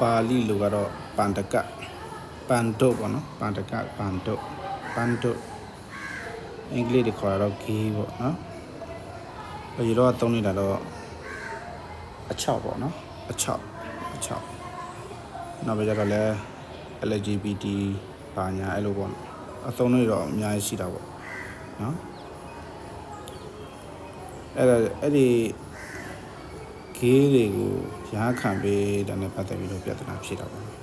ပါဠိလိုကတော့ပန္တကပန္တုပေါ့နော်ပန္တကပန္တုပန္တုအင်္ဂလိပ်တွေခေါ်တာတော့ gay ပေါ့နော်ဘယ်လိုတော့သုံးနေတာတော့အချောက်ပေါ့နော်အချောက်အချောက်နောက်ပဲကြတော့လဲ LGBT ဘာညာအဲ့လိုပေါ့နော်အသုံးတွေတော့အများကြီးရှိတာပေါ့နော်အဲ့ဒါအဲ့ဒီ ဂေးတွေကိုရာခံပေးတာနဲ့ပတ်သက်ပြီးတော့ပြဿနာဖြစ်တာပေါ့နော်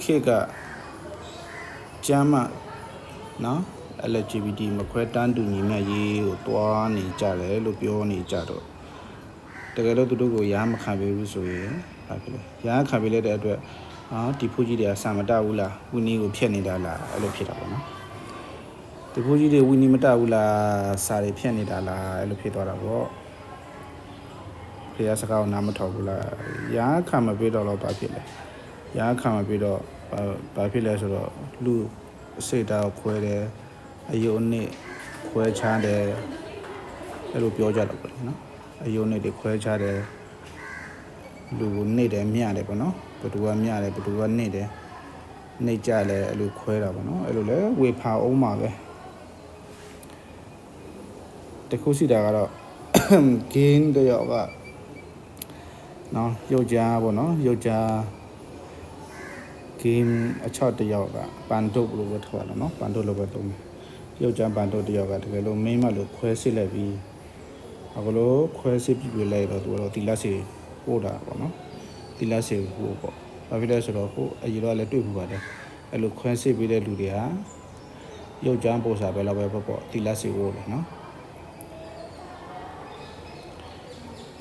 ခေတ်ကကျမ်းမနော် LGBT မခွဲတန်းတူညီမျှရေးကိုတွားနေကြတယ်လို့ပြောနေကြတော့တကယ်လို့သူတို့ကိုရာမခံပေးဘူးဆိုရင်ဘာဖြစ်လဲရာခံပေးလိုက်တဲ့အတွက်ဟာဒီဖူးကြီးတွေကစာမတဘူးလားဝီနီကိုဖျက်နေတာလားအဲ့လိုဖြစ်တာပေါ့နော်ဒီဖူးကြီးတွေဝီနီမတဘူးလားစာတွေဖျက်နေတာလားအဲ့လိုဖြစ်သွားတာပေါ့ ဖះစကားကိုနားမထောက်ဘူးလားရာခံမပေးတော့တော့ဘာဖြစ်လဲရာခံမပေးတော့ဘာဘာဖြစ်လဲဆိုတော့လူစိတ်ဓာတ်ကိုခွဲတယ်အယုံနဲ့ခွဲခြားတယ်အဲ့လိုပြောကြတော့ပေါ့နော်အယုံနဲ့တွေခွဲခြားတယ်လူကိုနှိမ့်တယ်မြတယ်ပေါ့နော်ဘသူကမြတယ်ဘသူကနှိမ့်တယ်နှိမ့်ကြလဲအဲ့လိုခွဲတာပေါ့နော်အဲ့လိုလဲဝေဖာအောင်ပါပဲတခုစီတာကတော့ gain တယောက်က နော်ရုပ်ကြားပေါ့နော်ရုပ်ကြား game အချော့တစ်ယောက်ကပန်တုတ်လို့ပဲထောက်ရတာနော်ပန်တုတ်လို့ပဲသုံးတယ်ရုပ်ကြားပန်တုတ်တစ်ယောက်ကတကယ်လို့မိမ့်မလို့ခွဲစစ်လိုက်ပြီးအခုလိုခွဲစစ်ပြီးပြလိုက်တော့သူကတော့တီလက်စီပို့တာပေါ့နော်တီလက်စီပို့ပေါ့ဘာဖြစ်လဲဆိုတော့ဟိုအရင်တော့လည်းတွေ့မှုပါတယ်အဲ့လိုခွဲစစ်ပြီးတဲ့လူတွေကရုပ်ကြားပို့စာပဲလောက်ပဲပေါ့ပေါ့တီလက်စီပို့တယ်နော်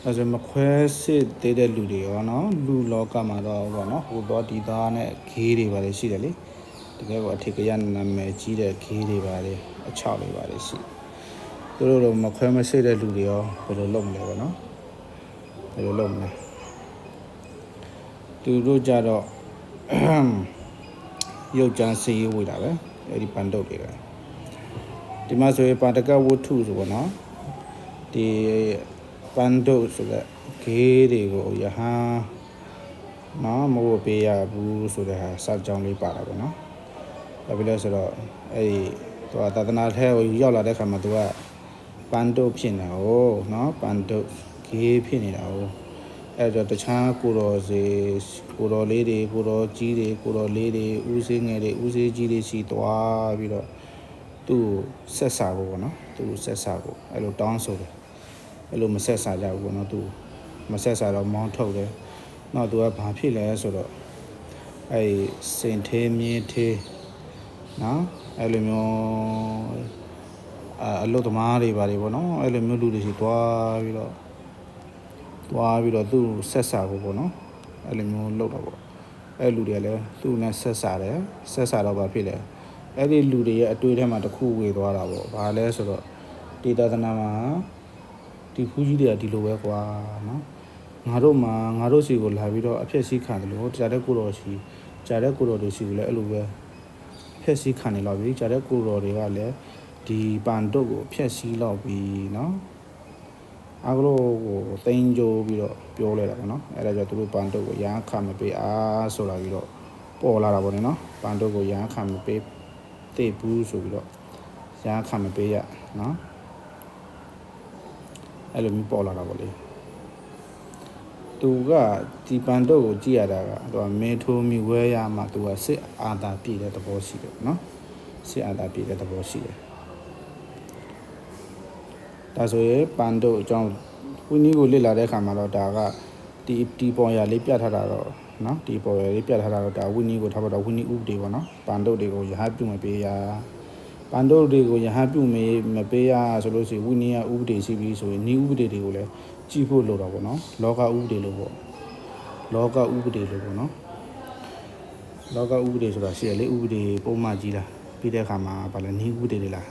အဲဆိုမခွဲစစ်သေးတဲ့လူတွေရောနော်လူလောကမှာတော့ဘောနော်ဟိုတော့ဒီသားနဲ့ဂေးတွေပါလေရှိတယ်လေတကယ်ကအထက်ကရနာမည်ကြီးတဲ့ဂေးတွေပါလေအချောက်တွေပါလေရှိသူတို့တော့မခွဲမစစ်တဲ့လူတွေရောဘယ်လိုလုပ်မလဲဘောနော်ဘယ်လိုလုပ်မလဲသူတို့ကြတော့ရုပ်ကြမ်းစီးဝေးတာပဲအဲ့ဒီပန်တုတ်တွေကဒီမှာဆိုရင်ပါတကဝတ္ထုဆိုဘောနော်ဒီ ပန်ဒုတ်ဆိုတဲ့ဂေးတွေကိုယဟန်နော်မဟုတ်ပေးရဘူးဆိုတဲ့ဟာစာကြောင်းလေးပါတာပေါ့နော်။ဒါပြလဲဆိုတော့အဲ့ဒီသူကသာသနာထဲကိုရောက်လာတဲ့ခါမှာသူကပန်ဒုတ်ဖြစ်နေတာ哦နော်ပန်ဒုတ်ဂေးဖြစ်နေတာ哦အဲ့တော့တခြားကိုတော်စီကိုတော်လေးတွေကိုတော်ကြီးတွေကိုတော်လေးတွေဦးစင်းငယ်တွေဦးစင်းကြီးတွေစီသွားပြီးတော့သူ့ဆက်စာဖို့ပေါ့နော်သူ့ဆက်စာဖို့အဲ့လိုတောင်းဆိုတယ် အဲ့လိုမဆက်စားကြဘူးပေါ့နော်သူမဆက်စားတော့မောင်းထုတ်တယ်နောက်သူကဘာဖြစ်လဲဆိုတော့အဲ့စင်သေးမြင်းသေးနော်အဲ့လိုမျိုးအအလုသမားတွေပါတွေပေါ့နော်အဲ့လိုမျိုးလူတွေရှိသွားပြီးတော့သွားပြီးတော့သူ့ဆက်စားဖို့ပေါ့နော်အဲ့လိုမျိုးလုပ်တော့ပေါ့အဲ့လူတွေကလည်းသူ့နဲ့ဆက်စားတယ်ဆက်စားတော့ဘာဖြစ်လဲအဲ့ဒီလူတွေရဲ့အတွေ့အထဲမှာတစ်ခုဝေသွားတာပေါ့ဘာလဲဆိုတော့ဒေတာသနာမှာ ဒီဖူးကြီးတွေကဒီလိုပဲကွာနော်ငါတို့မှာငါတို့စီကိုလာပြီးတော့အဖြစ်စီးခံတယ်လို့ကြားတဲ့ကိုတော်စီကြားတဲ့ကိုတော်တွေစီကိုလည်းအဲ့လိုပဲအဖြစ်စီးခံနေတော့ပြီကြားတဲ့ကိုတော်တွေကလည်းဒီပန်တုတ်ကိုအဖြစ်စီးတော့ပြီနော်အကလို့ကိုတင်ကြိုးပြီးတော့ပြောလိုက်တာပေါ့နော်အဲ့ဒါကြောင့်သူတို့ပန်တုတ်ကိုရမ်းခံမပေးအားဆိုလာပြီးတော့ပေါ်လာတာပေါ့နော်ပန်တုတ်ကိုရမ်းခံမပေးတိတ်ဘူးဆိုပြီးတော့ရမ်းခံမပေးရနော် အဲ့လိုမျိုးပေါ်လာတာပေါ့လေသူကဒီပန်တော့ကိုကြည့်ရတာကသူကမေထိုးမီဝဲရမှသူကစစ်အာသာပြည့်တဲ့သဘောရှိတယ်နော်စစ်အာသာပြည့်တဲ့သဘောရှိတယ်ဒါဆိုရင်ပန်တော့အကြောင်းဝင်းကြီးကိုလစ်လာတဲ့အခါမှာတော့ဒါကဒီဒီပေါ်ရလေးပြတ်ထားတာတော့နော်ဒီပေါ်ရလေးပြတ်ထားတာတော့ဒါဝင်းကြီးကိုထားပါတော့ဝင်းကြီးဥပဒေပေါ့နော်ပန်တော့တွေကိုရဟပြုမပေးရ ပန်တို့တွေကိုယဟန်ပြုမေးမပေးရဆိုလို့ရှိရင်ဝိနည်းဥပဒေရှိပြီးဆိုရင်ဤဥပဒေတွေကိုလည်းကြည့်ဖို့လိုတော့ပေါ့နော်လောကဥပဒေလို့ပေါ့လောကဥပဒေလို့ပေါ့နော်လောကဥပဒေဆိုတာရှိရလေဥပဒေပုံမှန်ကြီးလားပြီးတဲ့အခါမှာဗာလဲဤဥပဒေတွေလား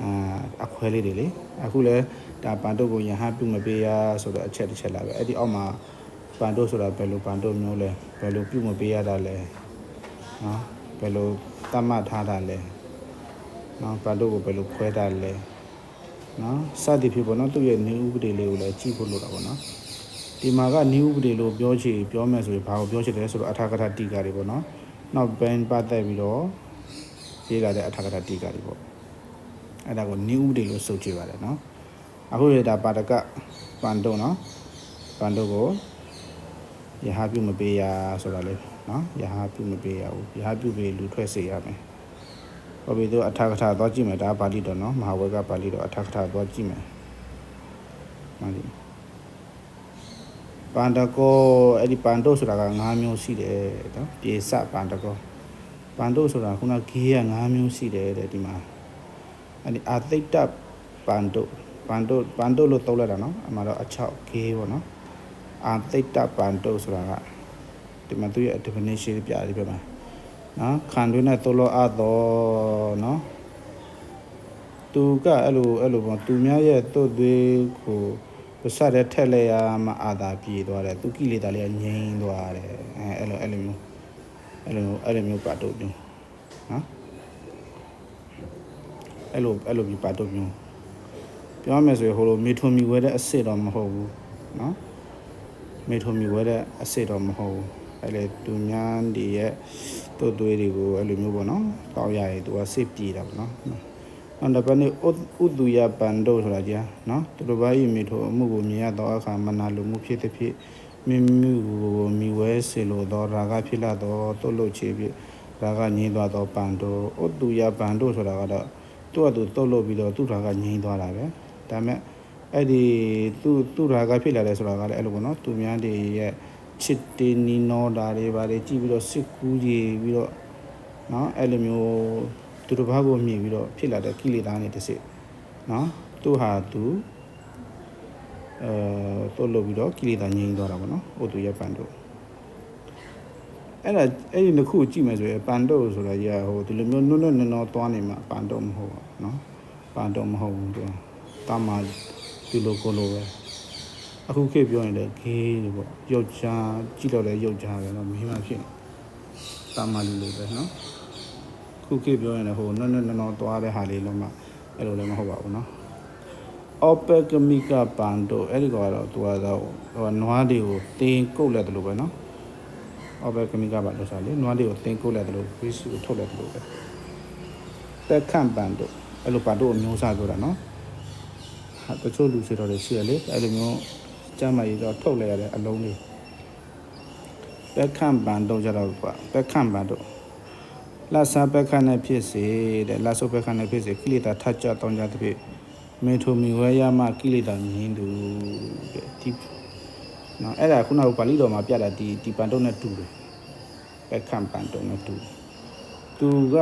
အာအခွဲလေးတွေလေအခုလဲဒါပန်တို့ကိုယဟန်ပြုမပေးရဆိုတော့အချက်တစ်ချက်လာပဲအဲ့ဒီအောက်မှာပန်တို့ဆိုတာဘယ်လိုပန်တို့မျိုးလဲဘယ်လိုပြုမပေးရတာလဲနော်ဘယ်လိုတတ်မှတ်ထားတာလဲ နော်ပါလို့ကိုဘယ်လိုခွဲတာလဲနော်စသည်ဖြစ်ပေါ့နော်သူ့ရဲ့နေဥပဒေလေးကိုလည်းကြည့်ဖို့လိုတာပေါ့နော်ဒီမှာကနိဥပဒေလို့ပြောချင်ပြောမယ်ဆိုရင်ဘာကိုပြောချင်လဲဆိုတော့အထာကထတိကာတွေပေါ့နော်နောက်ဘန်ပတ်သက်ပြီးတော့ရေးလာတဲ့အထာကထတိကာတွေပေါ့အဲ့ဒါကိုနိဥပဒေလို့ဆိုချင်ပါတယ်နော်အခုရတာပါတကပန်တုံနော်ပန်တုံကိုယဟာပြုမပေးရဆိုတာလေနော်ယဟာပြုမပေးရဘူးယဟာပြုပေးလူထွက်စေရမယ် ဟောပြီးတော့အထာကထသွားကြည့်မယ်ဒါပါဠိတော်နော်မဟာဝေကပါဠိတော်အထာကထသွားကြည့်မယ်မှန်ပြီပန်တကောအဲ့ဒီပန်တုတ်ဆိုတာက၅မျိုးရှိတယ်နော်ပြေစပန်တကောပန်တုတ်ဆိုတာခုနဂေးက၅မျိုးရှိတယ်တဲ့ဒီမှာအဲ့ဒီအာသိတ္တပန်တုတ်ပန်တုတ်ပန်တုတ်လို့သုံးလိုက်တာနော်အမှတော့အချောက်ဂေးပေါ့နော်အာသိတ္တပန်တုတ်ဆိုတာကဒီမှာသူရဲ့ definition ပြရတယ်ပြမှာ နော်ခံတွင်းနဲ့သုံးလို့အတော့နော်သူကအဲ့လိုအဲ့လိုပေါ့သူများရဲ့တုတ်သွေးကိုပစတဲ့ထက်လိုက်ရမှအာသာပြေသွားတယ်သူကိလေသာလေးကငြိမ်းသွားတယ်အဲအဲ့လိုအဲ့လိုမျိုးအဲ့လိုအဲ့လိုမျိုးပါတော့မျိုးနော်အဲ့လိုအဲ့လိုမျိုးပါတော့မျိုးပြောရမယ်ဆိုရင်ဟိုလိုမေထုံမီဝဲတဲ့အစ်စ်တော့မဟုတ်ဘူးနော်မေထုံမီဝဲတဲ့အစ်စ်တော့မဟုတ်ဘူးအဲ့လေသူများဒီရဲ့ တုတ်သွေးတွေကိုအဲ့လိုမျိုးပေါ့နော်တောက်ရရင်သူကစိတ်ပြေတာပေါ့နော်အန္တပနိဥဒုယပန္တောဆိုတာကြာနော်သူတို့ဘာဤမိထိုအမှုကိုမြင်ရသောအခါမနာလိုမှုဖြစ်သည်ဖြစ်မိမိကိုမိဝဲစေလိုသောရာဂဖြစ်လာသောတုတ်လို့ချေဖြစ်ရာဂငြိမ်းသွားသောပန္တောဥဒုယပန္တောဆိုတာကတော့သူ့အတူတုတ်လို့ပြီးတော့သူ့ရာဂငြိမ်းသွားတာပဲဒါမဲ့အဲ့ဒီသူ့သူ့ရာဂဖြစ်လာတယ်ဆိုတာကလည်းအဲ့လိုပေါ့နော်သူများတွေရဲ့ ချစ်တေနီနောတာတွေဗါတွေကြည့်ပြီးတော့စစ်ကူးကြီးပြီးတော့နော်အဲ့လိုမျိုးသူတစ်ပါးကိုမြင်ပြီးတော့ဖြစ်လာတဲ့ကိလေသာနဲ့တစ်စစ်နော်သူဟာသူအဲတို့လို့ပြီးတော့ကိလေသာငြိမ်းသွားတာပေါ့နော်ဟိုသူရပန်တို့အဲ့ဒါအဲ့ဒီတစ်ခုကြည့်မယ်ဆိုရင်ပန်တို့ဆိုတာကြီးဟိုဒီလိုမျိုးနုနုနနောသွားနေမှာပန်တို့မဟုတ်ဘူးနော်ပန်တို့မဟုတ်ဘူးသူတာမာဒီလိုကိုလိုပဲ အခုခေတ်ပြောရင်လည်းဂေးလို့ပေါ့ယောက်ျားကြည့်တော့လည်းယောက်ျားပဲနော်မိန်းမဖြစ်တာမာလူလိုပဲနော် ခုခေတ်ပြောရင်လည်းဟိုနွတ်နွတ်နော်နော်သွားတဲ့ဟာလေးလုံးမအဲ့လိုလည်းမဟုတ်ပါဘူးเนาะအော်ပက်ကမီကပန်တို့အဲ့ဒီကတော့သူကတော့ဟိုနွားတွေကိုတင်းကုတ်လက်တယ်လို့ပဲเนาะအော်ပက်ကမီကပန်တို့ဆိုလေနွားတွေကိုတင်းကုတ်လက်တယ်လို့ဝိစုကိုထုတ်လက်တယ်လို့ပဲတက်ခန့်ပန်တို့အဲ့လိုပန်တို့အမျိုးအစားပြောတာเนาะဟာတချို့လူစီတော်တွေရှိရလေအဲ့လိုမျိုး ကျမ်းမာရေးတော့ထုတ်လိုက်ရတဲ့အလုံးလေးတက်ခန့်ပန်တို့ကြတော့ပက်ခန့်ပန်တို့လဆာပက္ခနဲ့ဖြစ်စေတဲ့လဆုပက္ခနဲ့ဖြစ်စေကိလေသာထကြတောင်းကြတဲ့ဖြစ်မေထုမီဝဲရမကိလေသာငြင်းသူတဲ့ဒီနော်အဲ့ဒါခုနကပါဠိတော်မှာပြတာဒီဒီပန်တုံးနဲ့တူတယ်ပက္ခပန်တုံးနဲ့တူသူက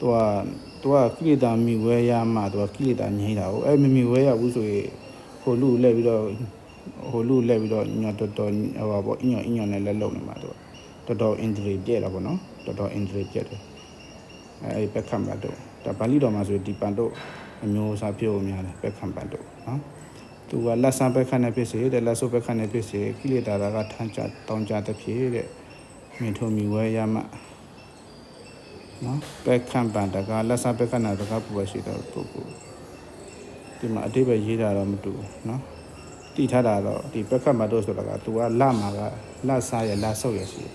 သူကသူကကိလေသာမီဝဲရမသူကကိလေသာငြင်းတာကိုအဲ့မမီဝဲရဘူးဆိုရင် ဟိုလူလဲပြီးတော့ဟိုလူလဲပြီးတော့ညတော်တော်ဟိုပါပေါ့အညောအညောနဲ့လက်လုံနေမှာသူကတော်တော် injury ပြက်လာပေါ့နော်တော်တော် injury ပြက်တယ်အဲအဲ့ပက်ခံပတ်တော့ဒါပါဠိတော်မှာဆိုဒီပန်တော့အမျိုးအစားပြောများတယ်ပက်ခံပတ်တော့နော်သူကလက်ဆံပက်ခံနဲ့ဖြစ်စေတဲ့လက်ဆုပ်ပက်ခံနဲ့ဖြစ်စေကိလေသာကထမ်းကြတောင်းကြတဲ့ဖြစ်တဲ့မြင်ထုံမီဝဲရမနော်ပက်ခံပန်တကလက်ဆံပက်ခံနာတကပူပဲရှိတော့ပုဂ္ဂိုလ် ဒီမှာအတိပ္ပယ်ရေးတာတော့မတူဘူးနော်တည်ထားတာတော့ဒီပက်ခတ်မတော့ဆိုတာက तू ကလမှာကလစားရလဆုပ်ရရှိတယ်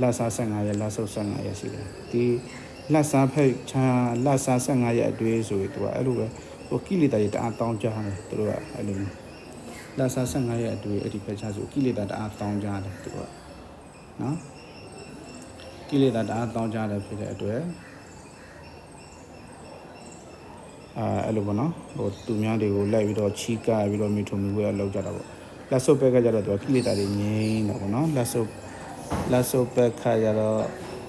လက်စား15ရက်လက်ဆုပ်15ရက်ရှိတယ်ဒီလက်စားဖက်ချာလက်စား15ရက်အတွေ့ဆိုရင်သူကအဲ့လိုပဲဟိုကိလေသာတွေတအားတောင်းကြတယ်သူတို့ကအဲ့လိုမျိုးလက်စား15ရက်အတွေ့အဲ့ဒီဖက်ချာဆိုကိလေသာတအားတောင်းကြတယ်သူတို့ကနော်ကိလေသာတအားတောင်းကြတယ်ဖြစ်တဲ့အတွက် အာအဲ့လိုပေါ့နော်ဟိုသူများတွေကိုလိုက်ပြီးတော့ချီးကပ်ပြီးတော့မိထုံမျိုးပဲလောက်ကြတာပေါ့လက်ဆုပ်ပဲကကြတော့သူကကိလေသာတွေငြိမ်းတာပေါ့နော်လက်ဆုပ်လာဆိုပက်ခါကြတော့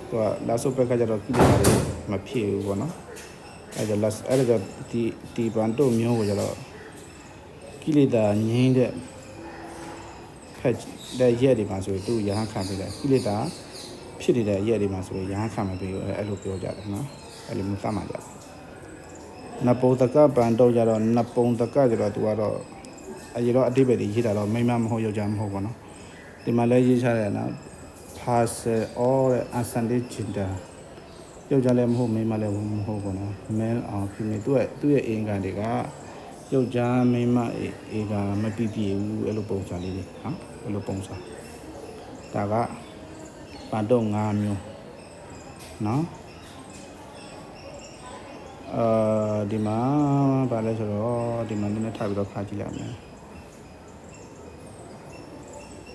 သူကလာဆိုပက်ခါကြတော့ကိလေသာတွေမဖြစ်ဘူးပေါ့နော်အဲဒါလက်အဲ့ဒါဒီဒီဘန်တို့မျိုးကိုကြတော့ကိလေသာငြိမ်းတဲ့ဖက်တဲ့ရက်တွေမှာဆိုရင်သူရဟန်းခံပေးတယ်ကိလေသာဖြစ်နေတဲ့ရက်တွေမှာဆိုရင်ရဟန်းခံမပေးဘူးအဲ့လိုပြောကြတယ်နော်အဲ့လိုမျိုးသတ်မှတ်ကြတယ် နပုံတကပန်တော့ကြတော့နပုံတကကြတော့သူကတော့အရေတော့အတိပ္ပယ်တွေရေးတာတော့မိမမဟုတ်ယောက်ျားမဟုတ်ပေါ့နော်ဒီမှာလည်းရေးချတယ်နော် parcel all တဲ့ ascended gender ယောက်ျားလည်းမဟုတ်မိန်းမလည်းမဟုတ်ဘူးနော် male or female သူ့ရဲ့သူ့ရဲ့အင်္ဂါတွေကယောက်ျားမိန်းမအေးအေးကမပြည့်ပြည့်ဘူးအဲ့လိုပုံစံလေးတွေနော်အဲ့လိုပုံစံဒါကပန်တော့၅မျိုးနော် အာဒီမှာဗာလဲဆိုတော့ဒီမှာနည်းနည်းထားပြီးတော့ခါကြည့်လိုက်မယ်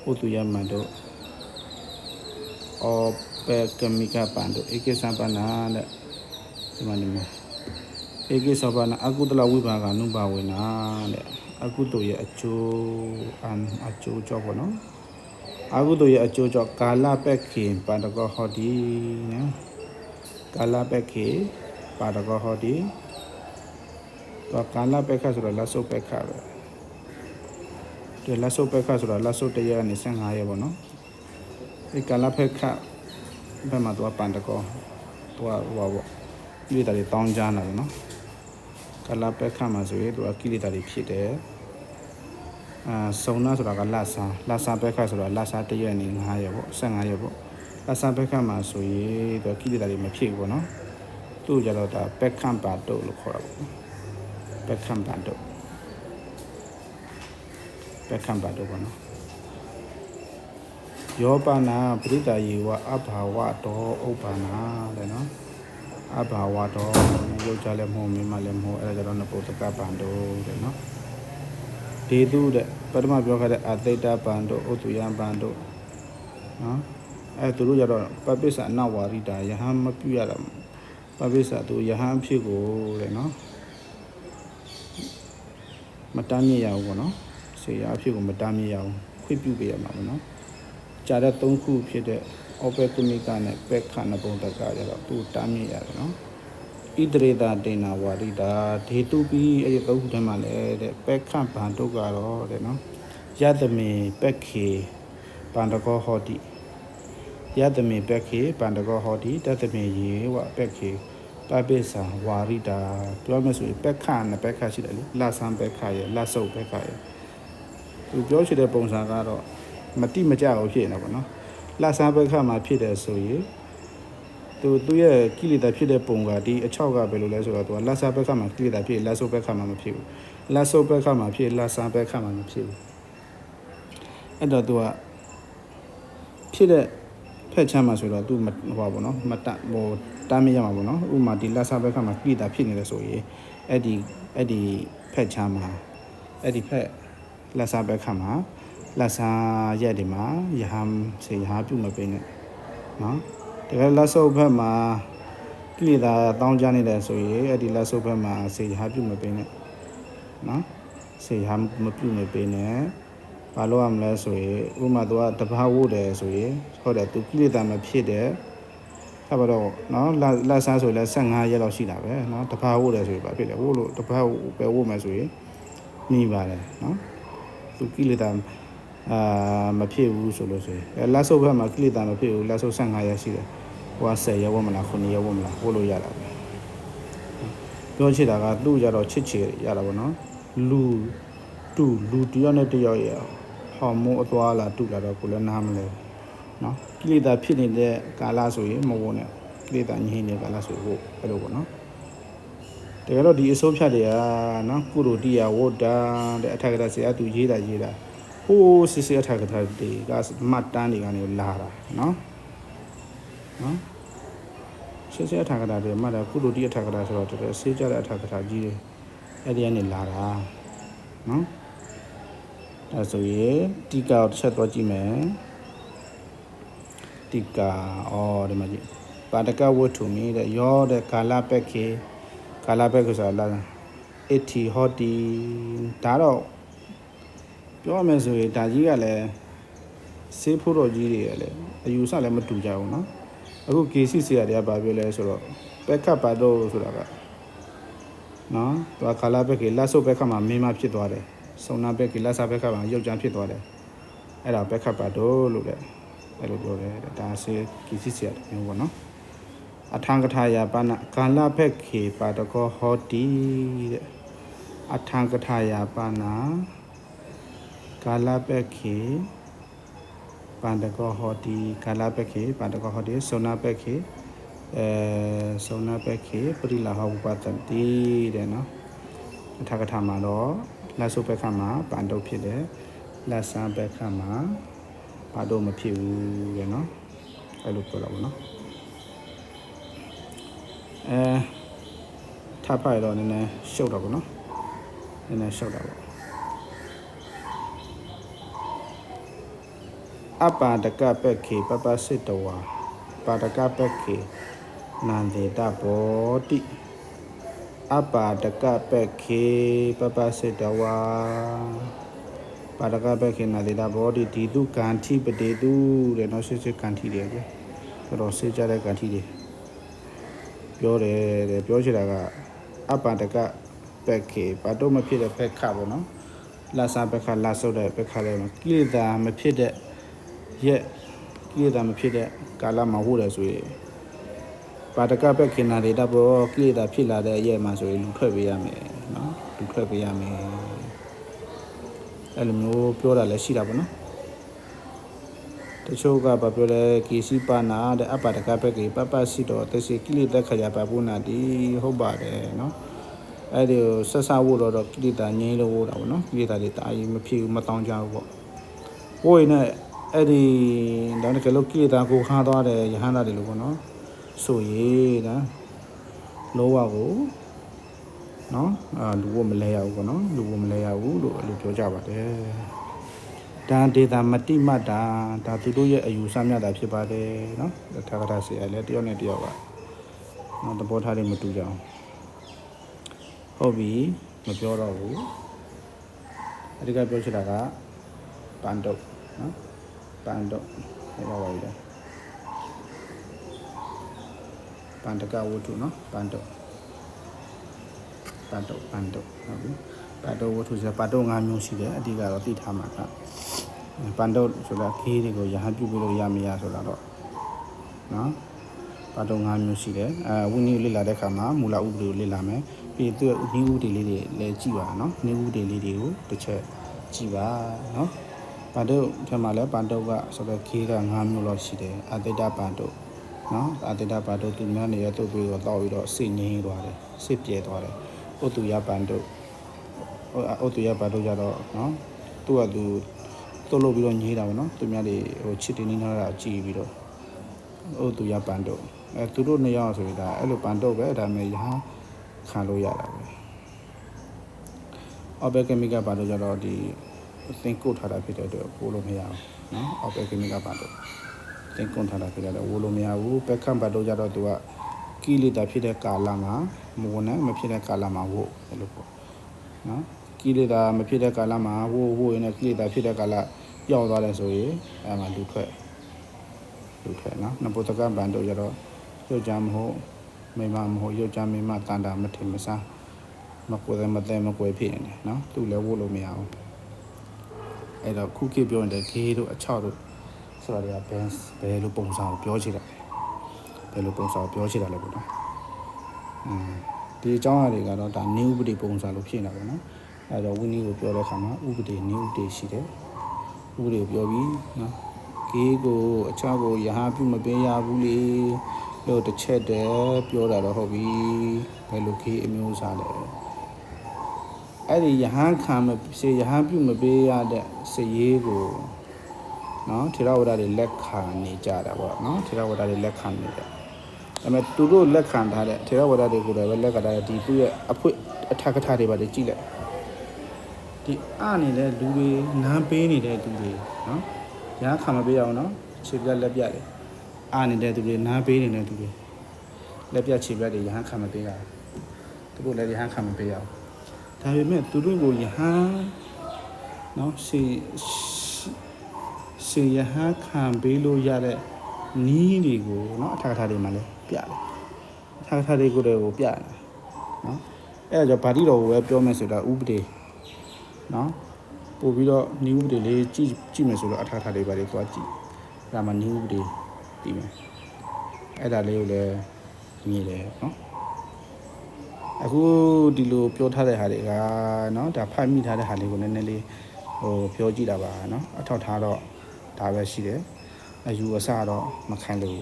ဥတုရမန်တို့အော်ပေကမီကပန်တို့ဧကိစံပနာတဲ့ဒီမှာနေမှာဧကိစံပနာအကုတလဝိပါကနုပါဝင်နာတဲ့အကုတုရဲ့အကျိုးအန်အကျိုးကြောင့်ပေါ့နော်အကုတုရဲ့အကျိုးကြောင့်ကာလပက်ခင်ပန္တကောဟောဒီနော်ကာလပက်ခေ ပါတကောဟောဒီတော့ကာလပက်ခဆိုတော့လက်စုပ်ပက်ခပဲဒီလက်စုပ်ပက်ခဆိုတော့လက်စုပ်တရက်ကနေ15ရက်ပေါ့နော်ဒီကာလပက်ခဘယ်မှာတော့ပန္တကောသူကဟိုပါပေါ့ကိလေသာတွေတောင်းကြတာပေါ့နော်ကာလပက်ခမှာဆိုရင်သူကကိလေသာတွေဖြစ်တယ်အာစုံနာဆိုတာကလဆာလဆာပက်ခဆိုတာလဆာတရက်နေ9ရက်ပေါ့15ရက်ပေါ့လဆာပက်ခမှာဆိုရင်သူကကိလေသာတွေမဖြစ်ဘူးပေါ့နော် သူ့ကြတော့ဒါပက်ခန့်ပါတုတ်လို့ခေါ်တာပေါ့နော်ပက်ခန့်ပါတုတ်ပက်ခန့်ပါတုတ်ပေါ့နော်ယောပနာပရိတာယေဝအဘာဝတောဥပ္ပနာတဲ့နော်အဘာဝတောယောက်ျားလည်းမဟုတ်မိန်းမလည်းမဟုတ်အဲ့ဒါကြတော့နပုတ္တကပန်တုတဲ့နော်ဒေတုတဲ့ပထမပြောခဲ့တဲ့အတိတ်တပန်တုဥတုယပန်တုနော်အဲသူတို့ကြတော့ပပိစ္ဆအနဝါရိတာယဟန်မပြုရတာ ပပိစ္ဆသူယဟန်ဖြစ်ကိုတဲ့နော်မတမ်းမြရဘူးပေါ့နော်ဆေရအဖြစ်ကိုမတမ်းမြရဘူးခွင့်ပြုပေးရမှာပေါ့နော်ကြာတဲ့၃ခုဖြစ်တဲ့အောပက်ကမိကနဲ့ပက်ခဏပုံတကကြတော့သူတမ်းမြရတယ်နော်ဣတရေတာတေနာဝါရိတာဒေတုပိအဲ့ဒီသုံးခုထဲမှာလည်းတဲ့ပက်ခဗန္တုကတော့တဲ့နော်ယတမေပက်ခေပန္တကောဟောတိ ယတမေပက်ခေပန္တကောဟောတိတတမေယေဝပက်ခေပပိစ္ဆာဝါရိတာပြောမယ်ဆိုရင်ပက်ခနဲ့ပက်ခရှိတယ်လေလဆန်းပက်ခရဲ့လဆုပ်ပက်ခရဲ့သူပြောရှိတဲ့ပုံစံကတော့မတိမကြဘူးဖြစ်နေတာပေါ့နော်လဆန်းပက်ခမှာဖြစ်တယ်ဆိုရင်သူသူရဲ့ကိလေသာဖြစ်တဲ့ပုံကဒီအချောက်ကဘယ်လိုလဲဆိုတော့သူကလဆန်းပက်ခမှာကိလေသာဖြစ်လဆုပ်ပက်ခမှာမဖြစ်ဘူးလဆုပ်ပက်ခမှာဖြစ်လဆန်းပက်ခမှာမဖြစ်ဘူးအဲ့တော့သူကဖြစ်တဲ့ ဖက်ချမ်းမှာဆိုတော့သူဟိုပါပေါ့နော်မတဟိုတားမရမှာပေါ့နော်ဥမာဒီလက်စားဘက်ကမှာကိတာဖြစ်နေတယ်ဆိုရင်အဲ့ဒီအဲ့ဒီဖက်ချမ်းမှာအဲ့ဒီဖက်လက်စားဘက်ကမှာလက်စားရက်ဒီမှာယဟမ်စေယဟာပြုမပေးနဲ့နော်တကယ်လက်ဆုပ်ဘက်မှာကိလေသာတောင်းကြနေတယ်ဆိုရင်အဲ့ဒီလက်ဆုပ်ဘက်မှာစေယဟာပြုမပေးနဲ့နော်စေယဟာမပြုမပေးနဲ့ ဘာလို့ရမလဲဆိုရင်ဥမာသူကတဘာဝတ်တယ်ဆိုရင်ဟုတ်တယ်သူကိလေသာမဖြစ်တဲ့အဲ့တော့နော်လက်လက်ဆန်းဆိုလဲ15ရက်လောက်ရှိတာပဲနော်တဘာဝတ်တယ်ဆိုရင်ဘာဖြစ်လဲဝတ်လို့တဘာပဲဝတ်မယ်ဆိုရင်မိပါတယ်နော်သူကိလေသာအာမဖြစ်ဘူးဆိုလို့ဆိုရင်အဲလက်ဆုပ်ဘက်မှာကိလေသာမဖြစ်ဘူးလက်ဆုပ်15ရက်ရှိတယ်ဟိုက10ရက်ဝတ်မလား9ရက်ဝတ်မလားဝတ်လို့ရတာပဲပြောချစ်တာကသူ့ကြတော့ချစ်ချစ်ရတာပေါ့နော်လူတူလူတယောက်နဲ့တယောက်ရ ဟော်မုန်းအသွားလာတူလာတော့ကိုလည်းနားမလဲနော်ကိလေသာဖြစ်နေတဲ့ကာလဆိုရင်မဝုန်းနဲ့ကိလေသာညှိနေတဲ့ကာလဆိုဖို့အဲ့လိုပေါ့နော်တကယ်တော့ဒီအစိုးဖြတ်တွေကနော်ကုလိုတိယဝတ္တတဲ့အထက်ကရာဆရာသူရေးတာရေးတာဟိုးစစ်စစ်အထက်ကရာတွေကမှတ်တမ်းတွေကနေလာတာနော်နော်စစ်စစ်အထက်ကရာတွေမှတ်တာကုလိုတိအထက်ကရာဆိုတော့တကယ်စေးကြတဲ့အထက်ကရာကြီးတွေအဲ့ဒီကနေလာတာနော် ဒါဆိုရင်တီကာကိုတစ်ချက်တော့ကြည့်မယ်တီကာအော်ဒီမှာကြည့်ပါတကဝတ္ထုမီတဲ့ရောတဲ့ကာလပက်ခေကာလပက်ခေဆိုတာလာအစ်တီဟောတီဒါတော့ပြောမယ်ဆိုရင်ဒါကြီးကလည်းစေးဖို့တော်ကြီးတွေကလည်းအယူဆလည်းမတူကြဘူးเนาะအခု KC ဆရာတွေကဘာပြောလဲဆိုတော့ပက်ကပ်ပါတော့ဆိုတာကနော်သူကကာလာဘက်ကလက်ဆုပ်ဘက်ကမှမင်းမဖြစ်သွားတယ် စုံနာဘက်ကလက်စားဘက်ကမှရုပ်ကြမ်းဖြစ်သွားတယ်အဲ့ဒါဘက်ကပ်ပါတော့လို့လည်းအဲ့လိုပြောတယ်ဒါဆေကီစီစီရတဲ့မျိုးပေါ့နော်အထံကထာယာပနကာလဘက်ခေပါတကောဟောတိတဲ့အထံကထာယာပနာကာလဘက်ခေပန္တကောဟောတိကာလဘက်ခေပန္တကောဟောတိစုံနာဘက်ခေအဲစုံနာဘက်ခေပရိလာဟောပတ္တိတဲ့နော်အထက်ကထာမှာတော့ လက်ဆုပ်ဘက်ခါမှာပန်တုတ်ဖြစ်တယ်လက်ဆန်းဘက်ခါမှာဘာတော့မဖြစ်ဘူးလေနော်အဲ့လိုပြောတာပေါ့နော်အဲထပ်ဖိုက်တော့နည်းနည်းရှုပ်တော့ပေါ့နော်နည်းနည်းရှုပ်တာပေါ့အပါတကပက်ခေပပစစ်တဝါပါတကပက်ခေနန္ဒေတဘောတိ အပါတကပက်ခေပပစစ်တဝါပါတကပက်ခေနန္ဒေတဘောတိဒီတုကံတိပတေတုတဲ့နော်စစ်စစ်ကံတိတယ်ကြတော်တော်စစ်ကြတဲ့ကံတိတွေပြောတယ်တဲ့ပြောချင်တာကအပါတကပက်ခေဘာတော့မဖြစ်တဲ့ပက်ခပေါ့နော်လာစာပက်ခလာဆုပ်တဲ့ပက်ခလည်းကိလေသာမဖြစ်တဲ့ရက်ကိလေသာမဖြစ်တဲ့ကာလမှာဟုတ်တယ်ဆိုရင် ပါတကပက်ခင်နာဒေတာပေါ်ကိလေသာဖြစ်လာတဲ့ရက်မှာဆိုရင်လူထွက်ပေးရမယ်နော်လူထွက်ပေးရမယ်အဲ့လိုမျိုးပြောတာလည်းရှိတာပေါ့နော်တချို့ကဘာပြောလဲကေစီပါနာတဲ့အပတကပက်ကေပပစီတော့တစီကိလေသာခရပါပုနာတီဟုတ်ပါတယ်နော်အဲ့ဒီဆက်ဆဖို့တော့ကိလေသာငြိမ်းလို့ဟောတာပေါ့နော်ကိလေသာတွေတာအရင်မဖြစ်ဘူးမတောင်းကြဘူးပေါ့ဟိုရင်နဲ့အဲ့ဒီဒါနဲ့ကလေးကိလေသာကိုခါသွားတယ်ယဟန္တာတွေလို့ပေါ့နော် ဆိုရင်ဒါလောဘကိုနော်အာလူဝမလဲရဘူးပေါ့နော်လူဝမလဲရဘူးလို့အဲ့လိုပြောကြပါတယ်ဒါဒေတာမတိမတ်တာဒါသူတို့ရဲ့အယူဆမြတာဖြစ်ပါတယ်နော်ထာဂရဆရာလည်းတယောက်နဲ့တယောက်ကနော်သဘောထားတွေမတူကြအောင်ဟုတ်ပြီမပြောတော့ဘူးအဓိကပြောချင်တာကပန်တုတ်နော်ပန်တုတ်ဟောပါပြီလားပ န်တကဝတ္ထုနော်ပန်တုတ်ပန်တုတ်ပန်တုတ်ဟုတ်ပြီပန်တုတ်ဝတ္ထုဆိုပန်တုတ်၅မျိုးရှိတယ်အဓိကတော့သိထားမှာကပန်တုတ်ဆိုတာခေးတွေကိုရဟန်းပြုပြီးလို့ရမရဆိုတာတော့နော်ပါတော့၅မျိုးရှိတယ်အဲဝိနည်းလေ့လာတဲ့အခါမှာမူလဥပဒေကိုလေ့လာမယ်ပြီးသူ့ဝိနည်းဥပဒေလေးတွေလည်းကြည့်ပါနော်ဝိနည်းဥပဒေလေးတွေကိုတစ်ချက်ကြည့်ပါနော်ပါတော့ထဲမှာလည်းပါတော့ကဆိုတော့ခေးက၅မျိုးလောက်ရှိတယ်အတိတပါတော့ နော်အတိတပါတော့သူများနေတဲ့သူ့ပြီးတော့တောက်ပြီးတော့စိတ်ငြိမ်းသွားတယ်စိတ်ပြေသွားတယ်ဥတုရပန်တော့ဥတုရပါတော့ကြတော့နော်သူ့ကသူတုတ်လို့ပြီးတော့ညေးတာပေါ့နော်သူများတွေဟိုချစ်တင်နေတာကြည့်ပြီးတော့ဥတုရပန်တော့အဲသူတို့နှစ်ယောက်ဆိုရင်ဒါအဲ့လိုပန်တော့ပဲဒါပေမဲ့ရဟန်းခံလို့ရတာပဲအော်ဘက်ကမီကပါတော့ကြတော့ဒီသင်ကုတ်ထားတာဖြစ်တဲ့အတွက်ပို့လို့မရဘူးနော်အော်ဘက်ကမီကပါတော့ သင်ကုတ်ထားတာဖြစ်တဲ့အတွက်ဝိုးလို့မရဘူးဘက်ခံပါတော့ကြတော့သူကကိလေသာဖြစ်တဲ့ကာလမှာမဝနဲ့မဖြစ်တဲ့ကာလမှာဝို့အဲ့လိုပေါ့နော်ကိလေသာမဖြစ်တဲ့ကာလမှာဝို့ဝို့ရင်ကိလေသာဖြစ်တဲ့ကာလရောက်သွားတယ်ဆိုရင်အဲမှာလူထွက်လူထွက်နော်နဘောတကဘန်တို့ကြတော့ရုပ်ကြမဟုတ်မိမမဟုတ်ရုပ်ကြမိမတန်တာမထင်မစားမကွယ်တယ်မတဲမကွယ်ဖြစ်နေတယ်နော်သူလည်းဝို့လို့မရဘူးအဲ့တော့ခုခေတ်ပြောနေတဲ့ခေတို့အချောက်တို့ ဆိုတာတွေကဘယ်ဘယ်လိုပုံစံကိုပြောချင်တာဘယ်လိုပုံစံကိုပြောချင်တာလဲပေါ့နော်อืมဒီအကြောင်းအရာတွေကတော့ဒါနည်းဥပဒေပုံစံလို့ဖြစ်နေတာပေါ့နော်အဲ့တော့ဝိနည်းကိုပြောတဲ့အခါမှာဥပဒေနည်းဥပဒေရှိတယ်ဥပဒေကိုပြောပြီးနော်ကေးကိုအချောက်ကိုရဟပြုမပေးရဘူးလေလို့တစ်ချက်တည်းပြောတာတော့ဟုတ်ပြီဘယ်လိုခေးအမျိုးအစားလဲအဲ့ဒီယဟန်ခံမစေယဟန်ပြုမပေးရတဲ့စရေးကို နော်ထေရဝါဒတွေလက်ခံနေကြတာပေါ့နော်ထေရဝါဒတွေလက်ခံနေတယ်ဒါပေမဲ့သူတို့လက်ခံထားတဲ့ထေရဝါဒတွေကိုလည်းပဲလက်ခံထားတဲ့ဒီသူ့ရဲ့အဖွင့်အထက်ကထတွေပါလေကြည့်လိုက်ဒီအနေတဲ့လူတွေနားပေးနေတဲ့လူတွေနော်ရဟန်းခံမပေးရအောင်နော်ခြေပြက်လက်ပြတယ်အနေတဲ့သူတွေနားပေးနေတဲ့သူတွေလက်ပြခြေပြက်တွေရဟန်းခံမပေးရဘူးသူတို့လည်းရဟန်းခံမပေးရဘူးဒါပေမဲ့သူတို့ကိုယဟန်နော်စေ စေယဟန်ခံပေးလို့ရတဲ့နီးတွေကိုနော်အထာကထာတွေမှာလည်းပြတယ်အထာကထာတွေကိုလည်းကိုပြတယ်နော်အဲ့ဒါကြောင့်ဗာတိတော်ကိုပဲပြောမယ်ဆိုတာဥပဒေနော်ပို့ပြီးတော့နီးဥပဒေလေးကြည့်ကြည့်မယ်ဆိုတော့အထာကထာတွေပါလေသွားကြည့်ဒါမှနီးဥပဒေပြီးမယ်အဲ့ဒါလေးကိုလည်းမြင်တယ်နော်အခုဒီလိုပြောထားတဲ့ဟာတွေကเนาะဒါဖတ်မိထားတဲ့ဟာလေးကိုနည်းနည်းလေးဟိုပြောကြည့်တာပါเนาะအထောက်ထားတော့ ဒါပဲရှိတယ်အယူအဆတော့မခံလို့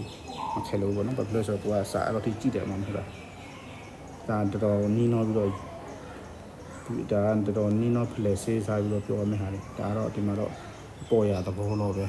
မခံလို့ဘောနော်ဘာဖြစ်လို့ဆိုတော့သူကစာအဲ့လိုထိကြည့်တယ်မှမဟုတ်လားဒါတော်တော်နီးနှောပြီးတော့ဒါတော်တော်နီးနှောဖလဲစေးစားပြီးတော့ပြောရမယ့်ဟာလေဒါတော့ဒီမှာတော့ပေါ်ရသဘောတော့ပဲ